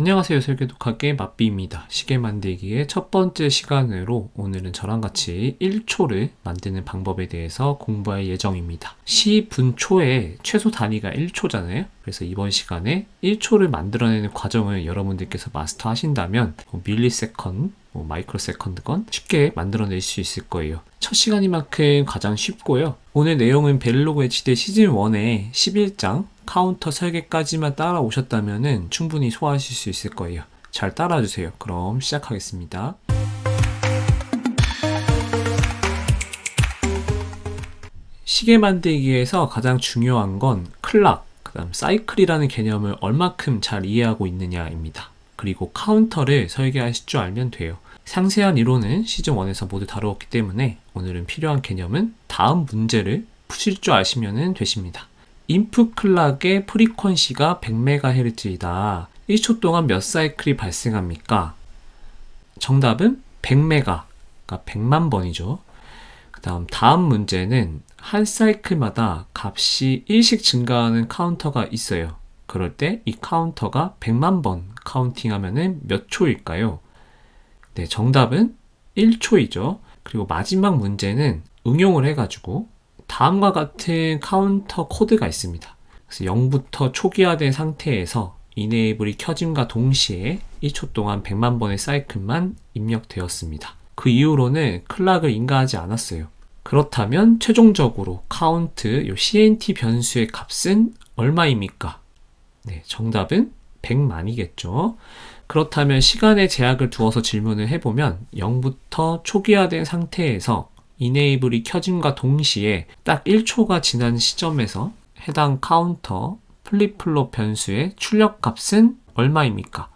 안녕하세요. 설계독학의 맛비입니다. 시계 만들기의 첫 번째 시간으로 오늘은 저랑 같이 1초를 만드는 방법에 대해서 공부할 예정입니다. 시분초의 최소 단위가 1초잖아요. 그래서 이번 시간에 1초를 만들어내는 과정을 여러분들께서 마스터 하신다면 뭐 밀리세컨, 뭐 마이크로 세컨드건 쉽게 만들어낼 수 있을 거예요. 첫 시간이만큼 가장 쉽고요. 오늘 내용은 벨로그 HD 시즌 1의 11장 카운터 설계까지만 따라오셨다면 충분히 소화하실 수 있을 거예요. 잘 따라주세요. 그럼 시작하겠습니다. 시계 만들기에서 가장 중요한 건 클락, 그 다음 사이클이라는 개념을 얼마큼 잘 이해하고 있느냐입니다. 그리고 카운터를 설계하실 줄 알면 돼요. 상세한 이론은 시즌 1에서 모두 다루었기 때문에 오늘은 필요한 개념은 다음 문제를 푸실 줄 아시면 되십니다. 인풋 클락의 프리퀀시가 100MHz이다. 1초 동안 몇 사이클이 발생합니까? 정답은 100메가, 그러니까 100만 번이죠. 그 다음 다음 문제는 한 사이클마다 값이 1씩 증가하는 카운터가 있어요. 그럴 때 이 카운터가 100만 번 카운팅하면 몇 초일까요? 네, 정답은 1초이죠. 그리고 마지막 문제는 응용을 해가지고 다음과 같은 카운터 코드가 있습니다. 그래서 0부터 초기화된 상태에서 이네이블이 켜짐과 동시에 1초 동안 100만 번의 사이클만 입력되었습니다. 그 이후로는 클락을 인가하지 않았어요. 그렇다면 최종적으로 카운트 요 CNT 변수의 값은 얼마입니까? 네, 정답은 100만이겠죠. 그렇다면 시간의 제약을 두어서 질문을 해보면 0부터 초기화된 상태에서 이네이블이 켜짐과 동시에 딱 1초가 지난 시점에서 해당 카운터 플립플롭 변수의 출력 값은 얼마입니까?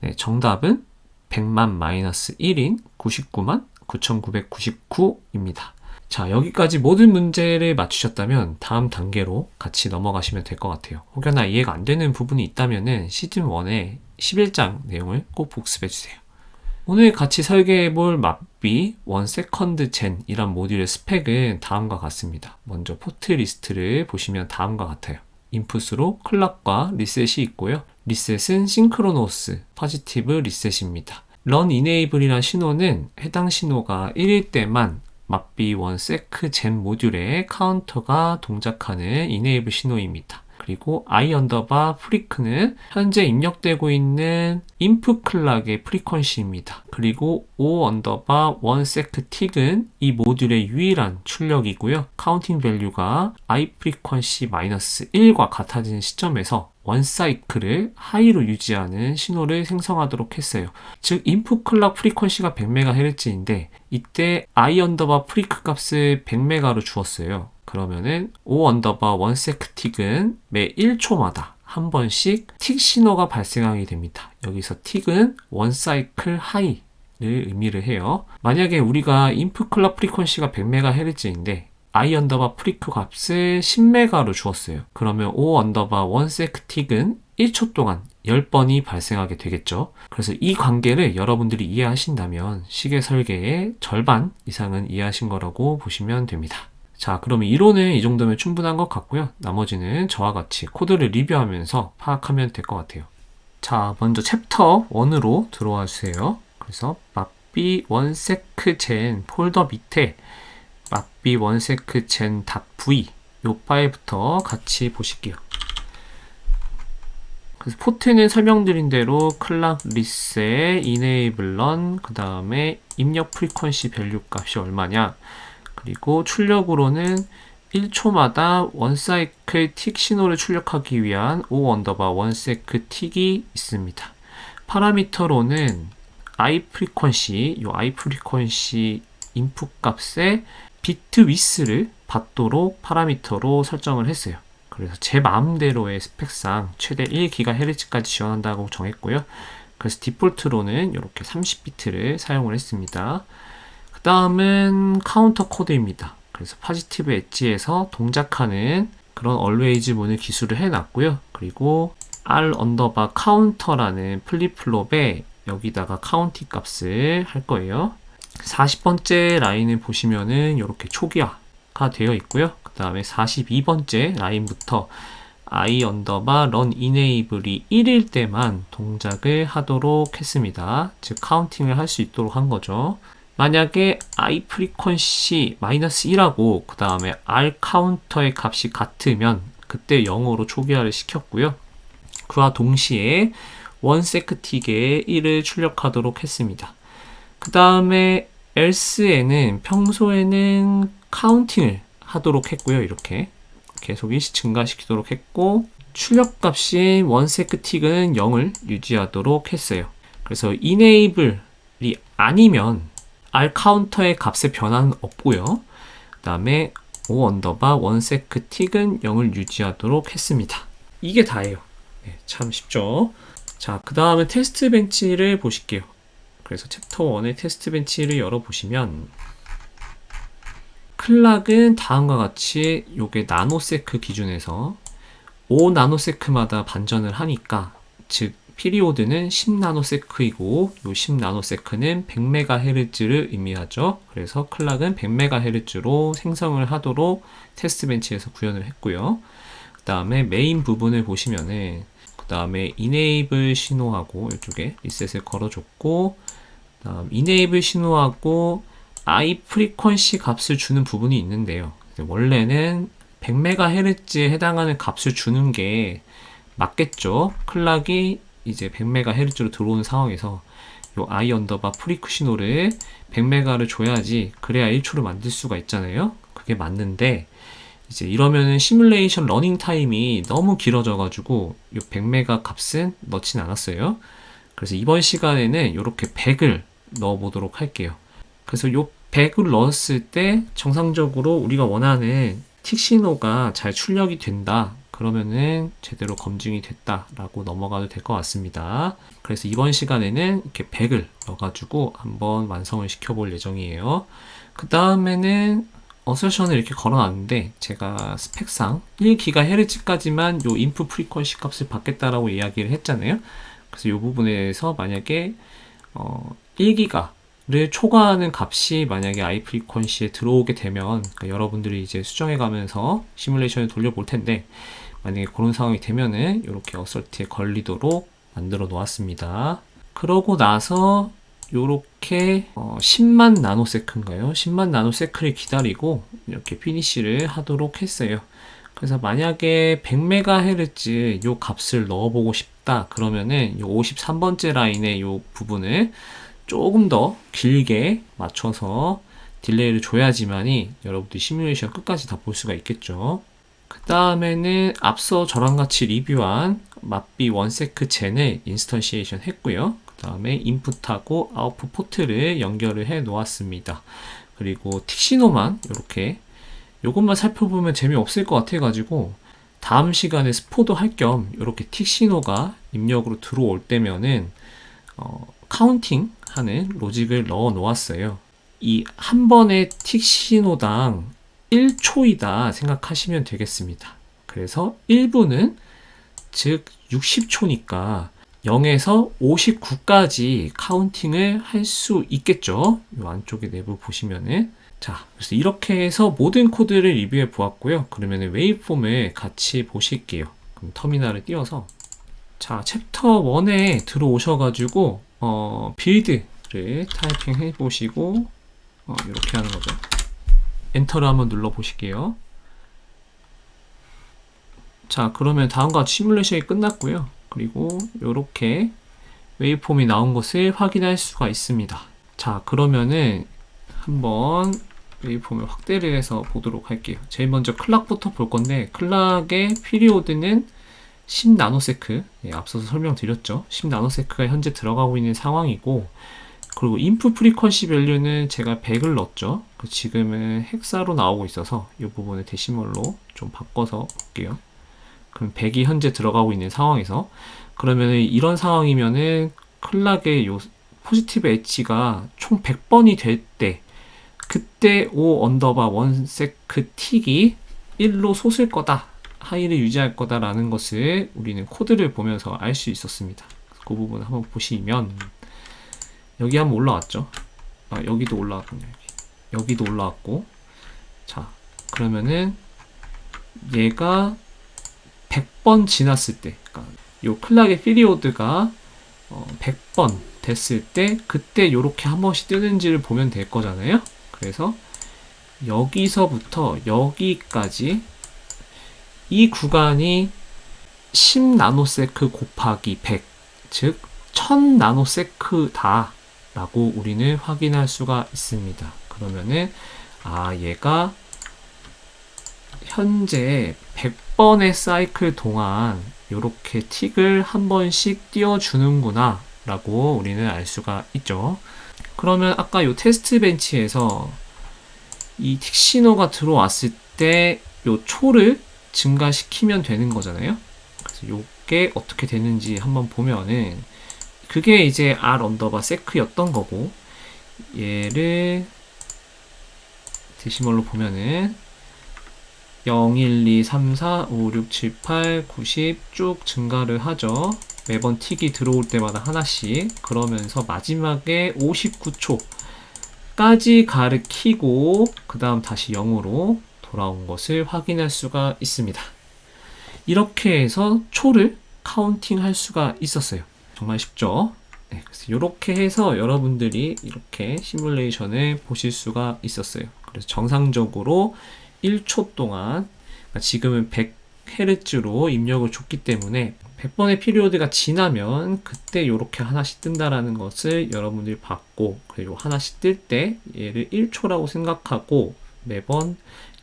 네, 정답은 100만 마이너스 1인 99만 9999입니다. 자, 여기까지 모든 문제를 맞추셨다면 다음 단계로 같이 넘어가시면 될 것 같아요. 혹여나 이해가 안 되는 부분이 있다면 시즌1의 11장 내용을 꼭 복습해 주세요. 오늘 같이 설계해 볼맙 비원 세컨드 젠 이란 모듈의 스펙은 다음과 같습니다. 먼저 포트 리스트를 보시면 다음과 같아요. 인풋으로 클락과 리셋이 있고요. 리셋은 싱크로노스, 퍼지티브 리셋입니다. 런 이네이블이란 신호는 해당 신호가 1일 때만 맙비 원 세크 젠 모듈의 카운터가 동작하는 이네이블 신호입니다. 그리고 i 언더바 프리크는 현재 입력되고 있는 인풋 클락의 프리퀀시입니다. 그리고 o 언더바 원 세크 틱은 이 모듈의 유일한 출력이고요. 카운팅 밸류가 i 프리퀀시 마이너스 1과 같아지는 시점에서 원 사이클을 하이로 유지하는 신호를 생성하도록 했어요. 즉 인풋 클락 프리퀀시가 100MHz인데 이때 i 언더바 프리크 값을 100메가로 주었어요. 그러면은 O 언더바 원세크 틱은 매 1초마다 한 번씩 틱 신호가 발생하게 됩니다. 여기서 틱은 원 사이클 하이 를 의미를 해요. 만약에 우리가 인풋 클럭 프리퀀시가 100MHz인데 i 언더바 프리크 값을 10메가로 주었어요. 그러면 O 언더바 원세크 틱은 1초 동안 10번이 발생하게 되겠죠. 그래서 이 관계를 여러분들이 이해하신다면 시계 설계의 절반 이상은 이해하신 거라고 보시면 됩니다. 자, 그러면 이론은 이 정도면 충분한 것 같고요. 나머지는 저와 같이 코드를 리뷰하면서 파악하면 될 것 같아요. 자, 먼저 챕터 1으로 들어와 주세요. 그래서 마비 원세크 젠 폴더 밑에 마비 원세크 젠 .v 요 파일부터 같이 보실게요. 그래서 포트는 설명드린 대로 클락 리셋, 이네이블런, 그 다음에 입력 프리퀀시 밸류 값이 얼마냐 그리고 출력으로는 1초마다 원사이클 틱 신호를 출력하기 위한 O 언더바 원세크 틱이 있습니다. 파라미터로는 i 프리퀀시, 요 i 프리퀀시 인풋 값에 비트 위스를 받도록 파라미터로 설정을 했어요. 그래서 제 마음대로의 스펙상 최대 1GHz까지 지원한다고 정했고요. 그래서 디폴트로는 이렇게 30비트를 사용을 했습니다. 다음은 카운터 코드입니다. 그래서 파지티브 엣지에서 동작하는 그런 always 문을 기술을 해놨고요. 그리고 r 언더바 카운터라는 플립플롭에 여기다가 카운티 값을 할 거예요. 40번째 라인을 보시면은 이렇게 초기화가 되어 있고요. 그 다음에 42번째 라인부터 i 언더바 런 이네이블이 1일 때만 동작을 하도록 했습니다. 즉 카운팅을 할 수 있도록 한 거죠. 만약에 i 프리퀀시 마이너스 1하고 그 다음에 r 카운터의 값이 같으면 그때 0으로 초기화를 시켰고요. 그와 동시에 원세크틱에 1을 출력하도록 했습니다. 그 다음에 else에는 평소에는 카운팅을 하도록 했고요. 이렇게 계속 일시 증가시키도록 했고 출력값인 원세크틱은 0을 유지하도록 했어요. 그래서 enable이 아니면 r 카운터의 값의 변화는 없고요. 그 다음에 o 언더바 원세크틱은 0을 유지하도록 했습니다. 이게 다예요. 네, 참 쉽죠. 자, 그 다음에 테스트 벤치를 보실게요. 그래서 챕터 1의 테스트 벤치를 열어보시면 클락은 다음과 같이 요게 나노세크 기준에서 5 나노세크마다 반전을 하니까 즉 피리오드는 10 나노세크이고 요10 나노세크는 100MHz를 의미하죠. 그래서 클락은 100MHz로 생성을 하도록 테스트 벤치에서 구현을 했고요. 그 다음에 메인 부분을 보시면은 그 다음에 enable 신호하고 이쪽에 리셋을 걸어줬고 다음 enable 신호하고 i 프리퀀시 값을 주는 부분이 있는데요. 원래는 100MHz에 해당하는 값을 주는 게 맞겠죠. 클락이 이제 100MHz로 들어오는 상황에서 요 i 언더바 프리크 신호를 100메가를 줘야지 그래야 1초를 만들 수가 있잖아요. 그게 맞는데 이제 이러면은 시뮬레이션 러닝 타임이 너무 길어져 가지고 요 100메가 값은 넣진 않았어요. 그래서 이번 시간에는 이렇게 100을 넣어 보도록 할게요. 그래서 요 100을 넣었을 때 정상적으로 우리가 원하는 틱 신호가 잘 출력이 된다. 그러면은 제대로 검증이 됐다라고 넘어가도 될 것 같습니다. 그래서 이번 시간에는 이렇게 100을 넣어가지고 한번 완성을 시켜볼 예정이에요. 그 다음에는 어설션을 이렇게 걸어놨는데 제가 스펙상 1GHz까지만 요 인풋 프리퀀시 값을 받겠다라고 이야기를 했잖아요. 그래서 이 부분에서 만약에 어 1기가 를 초과하는 값이 만약에 i 프리퀀시에 들어오게 되면 그러니까 여러분들이 이제 수정해 가면서 시뮬레이션을 돌려볼 텐데 만약에 그런 상황이 되면은 이렇게 어설트에 걸리도록 만들어 놓았습니다. 그러고 나서 이렇게 어 10만 나노세크인가요? 10만 나노세크를 기다리고 이렇게 피니시를 하도록 했어요. 그래서 만약에 100MHz 요 값을 넣어보고 싶다 그러면은 요 53번째 라인의 요 부분을 조금 더 길게 맞춰서 딜레이를 줘야지만이 여러분들이 시뮬레이션 끝까지 다 볼 수가 있겠죠. 그 다음에는 앞서 저랑 같이 리뷰한 맛비 원세크 젠을 인스턴시에이션 했고요. 그 다음에 인풋하고 아웃풋 포트를 연결을 해 놓았습니다. 그리고 틱시노만 이렇게 이것만 살펴보면 재미없을 것 같아 가지고 다음 시간에 스포도 할 겸 이렇게 틱시노가 입력으로 들어올 때면은 어, 카운팅 하는 로직을 넣어 놓았어요. 이 한 번의 틱 신호당 1초이다 생각하시면 되겠습니다. 그래서 1분은 즉 60초니까 0에서 59까지 카운팅을 할 수 있겠죠. 이 안쪽에 내부 보시면은 자, 그래서 이렇게 해서 모든 코드를 리뷰해 보았고요. 그러면 웨이폼을 같이 보실게요. 그럼 터미널을 띄워서 자, 챕터 1에 들어오셔가지고 어, 빌드를 타이핑 해보시고 어, 이렇게 하는 거죠. 엔터를 한번 눌러 보실게요. 자, 그러면 다음과 시뮬레이션이 끝났고요. 그리고 이렇게 웨이폼이 나온 것을 확인할 수가 있습니다. 자, 그러면은 한번 웨이폼을 확대를 해서 보도록 할게요. 제일 먼저 클락부터 볼 건데 클락의 피리오드는 10 나노세크 예, 앞서서 설명드렸죠. 10 나노세크가 현재 들어가고 있는 상황이고 그리고 인풋 프리퀀시 밸류는 제가 100을 넣었죠. 그 지금은 헥사로 나오고 있어서 이 부분을 데시멀로 좀 바꿔서 볼게요. 그럼 100이 현재 들어가고 있는 상황에서 그러면 이런 상황이면은 클락의 요 포지티브 엣지가 총 100번이 될 때 그때 O 언더바 원세크 틱이 1로 솟을 거다 하이를 유지할 거다라는 것을 우리는 코드를 보면서 알 수 있었습니다. 그 부분 한번 보시면 여기 한번 올라왔죠. 아, 여기도 올라왔군요. 여기. 여기도 올라왔고 자 그러면은 얘가 100번 지났을 때, 그러니까 요 클락의 피리오드가 어, 100번 됐을 때 그때 요렇게 한 번씩 뜨는지를 보면 될 거잖아요. 그래서 여기서부터 여기까지 이 구간이 10 나노세크 곱하기 100, 즉 1000 나노세크 다 라고 우리는 확인할 수가 있습니다. 그러면은 아 얘가 현재 100 번의 사이클 동안 이렇게 틱을 한 번씩 띄워주는구나 라고 우리는 알 수가 있죠. 그러면 아까 이 테스트 벤치에서 이 틱 신호가 들어왔을 때 이 초를 증가시키면 되는 거잖아요. 그래서 이게 어떻게 되는지 한번 보면은 그게 이제 R 언더바 세크였던 거고 얘를 데시멀로 보면은 0, 1, 2, 3, 4, 5, 6, 7, 8, 90 쭉 증가를 하죠. 매번 틱이 들어올 때마다 하나씩. 그러면서 마지막에 59초까지 가르키고, 그 다음 다시 0으로 돌아온 것을 확인할 수가 있습니다. 이렇게 해서 초를 카운팅 할 수가 있었어요. 정말 쉽죠? 네, 그래서 이렇게 해서 여러분들이 이렇게 시뮬레이션을 보실 수가 있었어요. 그래서 정상적으로 1초 동안 그러니까 지금은 100Hz로 입력을 줬기 때문에 100번의 피리오드가 지나면 그때 이렇게 하나씩 뜬다라는 것을 여러분들이 봤고 그리고 하나씩 뜰 때 얘를 1초라고 생각하고 매번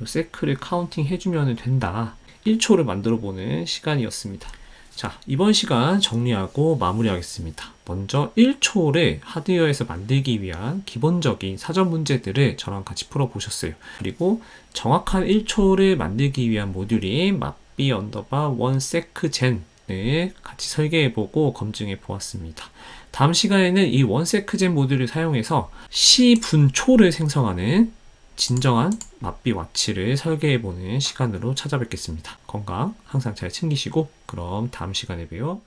이 세크를 카운팅 해주면 된다. 1초를 만들어 보는 시간이었습니다. 자, 이번 시간 정리하고 마무리하겠습니다. 먼저 1초를 하드웨어에서 만들기 위한 기본적인 사전 문제들을 저랑 같이 풀어보셨어요. 그리고 정확한 1초를 만들기 위한 모듈이 mapb 언더바 원 세크 젠을 같이 설계해보고 검증해 보았습니다. 다음 시간에는 이 원세크젠 모듈을 사용해서 시분초를 생성하는 진정한 맛비 와치를 설계해보는 시간으로 찾아뵙겠습니다. 건강 항상 잘 챙기시고 그럼 다음 시간에 봬요.